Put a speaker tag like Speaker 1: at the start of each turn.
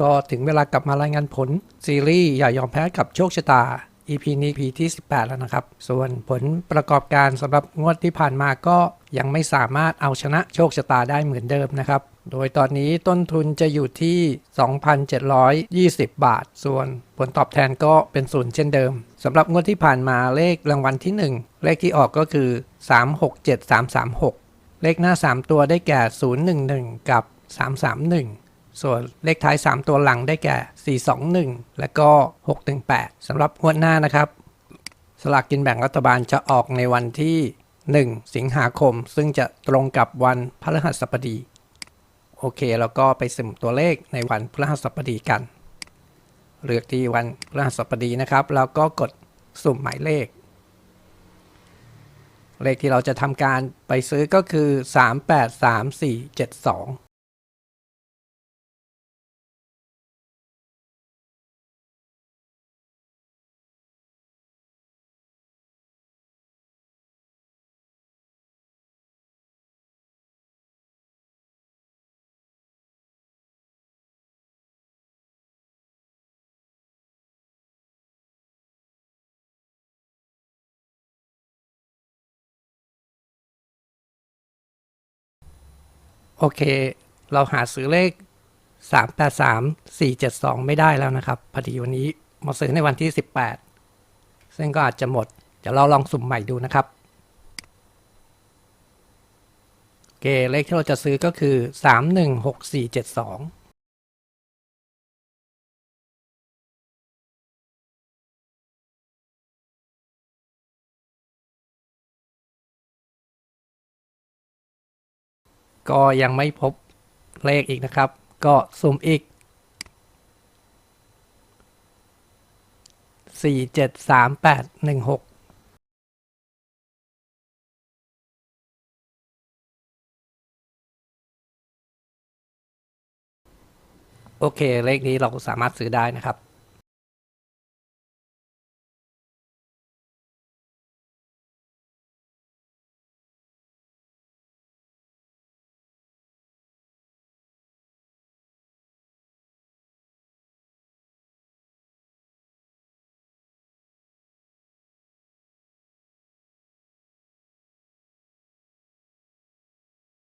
Speaker 1: ก็ถึงเวลากลับมารายงานผล ซีรีส์อย่ายอมแพ้กับโชคชะตา EP นี้ EP ที่ 18 แล้วนะครับ ส่วนผลประกอบการสำหรับงวดที่ผ่านมาก็ยังไม่สามารถเอาชนะโชคชะตาได้เหมือนเดิมนะครับ โดยตอนนี้ต้นทุนจะอยู่ที่ 2,720 บาท ส่วนผลตอบแทนก็เป็นศูนย์เช่นเดิมสำหรับงวดที่ผ่านมาเลขรางวัลที่ 1 เลขที่ออกก็คือ 367336 เลขหน้า 3 ตัวได้แก่ 011 กับ 331 ส่วนเลขท้าย 3 ตัวหลังได้แก่ 421 และก็ 618 สำหรับงวดหน้านะครับ สลากกินแบ่งรัฐบาลจะออกในวันที่ 1 สิงหาคม ซึ่งจะตรงกับวันพฤหัสบดี โอเค แล้วก็ไปสุ่มตัวเลขในวันพฤหัสบดีกัน เลือกที่วันพฤหัสบดีนะครับ แล้วก็กดสุ่มหมายเลข เลขที่เราจะทำการไปซื้อก็คือ 383472 โอเค เราหาซื้อเลข 383 472 ไม่ได้แล้วนะครับ พอดีวันนี้มาซื้อในวันที่ 18 ซึ่งก็อาจจะหมด เดี๋ยวเราลองสุ่มใหม่ดูนะครับ โอเค เลขที่เราจะซื้อก็คือ 316472 ก็ยังไม่พบเลขอีกนะครับ ก็ซูมอีกสี่เจ็ดสามแปดหนึ่งหกโอเค เลขนี้เราสามารถซื้อได้นะครับ